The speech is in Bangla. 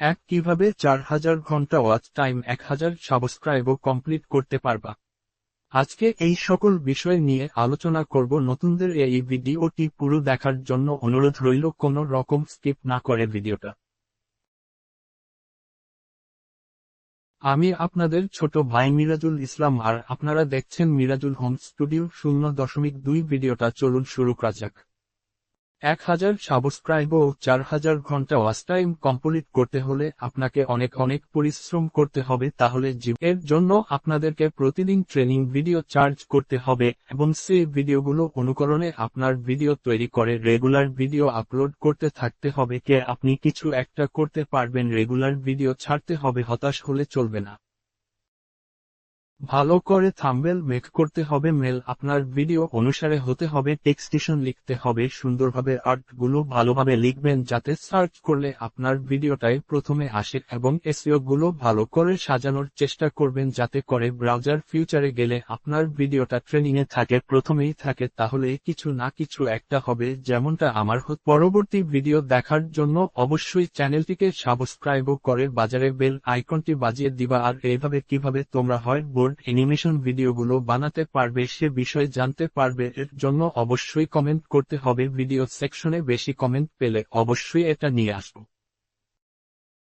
এক, কীভাবে চার হাজার ঘণ্টা ওয়াচ টাইম এক হাজার সাবস্ক্রাইবও কমপ্লিট করতে পারবা? আজকে এই সকল বিষয় নিয়ে আলোচনা করব নতুনদের এই ভিডিওটি পুরো দেখার জন্য অনুরোধ রইল, কোনো রকম স্কিপ না করে ভিডিওটা। আমি আপনাদের ছোট ভাই মিরাজুল ইসলাম, আর আপনারা দেখছেন মিরাজুল হোম স্টুডিও শূন্য দশমিক দুই ভিডিওটা চলুন শুরু করা যাক। এক হাজার সাবস্ক্রাইব ও চার হাজার ঘণ্টা ওয়াচ টাইম কমপ্লিট করতে হলে আপনাকে অনেক অনেক পরিশ্রম করতে হবে। তাহলে জীব এর জন্য আপনাদেরকে প্রতিদিন ট্রেনিং ভিডিও চার্জ করতে হবে এবং সেই ভিডিওগুলো অনুকরণে আপনার ভিডিও তৈরি করে রেগুলার ভিডিও আপলোড করতে থাকতে হবে। কে আপনি কিছু একটা করতে পারবেন রেগুলার ভিডিও ছাড়তে হবে, হতাশ হলে চলবে না। ভালো করে থাম্বেল মেক করতে হবে মেল আপনার ভিডিও অনুসারে হতে হবে টেক্সটিশন লিখতে হবে, সুন্দরভাবে আর্টগুলো ভালোভাবে লিখবেন যাতে সার্চ করলে আপনার ভিডিওটাই প্রথমে আসে এবং এসিও গুলো ভালো করে সাজানোর চেষ্টা করবেন যাতে করে ব্রাউজার ফিউচারে গেলে আপনার ভিডিওটা ট্রেনিংয়ে থাকে, প্রথমেই থাকে, তাহলে কিছু না কিছু একটা হবে, যেমনটা আমার হত। পরবর্তী ভিডিও দেখার জন্য অবশ্যই চ্যানেলটিকে সাবস্ক্রাইব করে, বাজারে বেল আইকনটি বাজিয়ে দিবা, আর এইভাবে কীভাবে তোমরা হয় বোর্ড অ্যানিমেশন ভিডিওগুলো বানাতে পারবে, সে বিষয়ে জানতে পারবে, এর জন্য অবশ্যই কমেন্ট করতে হবে ভিডিও সেকশনে বেশি কমেন্ট পেলে অবশ্যই এটা নিয়ে আসব।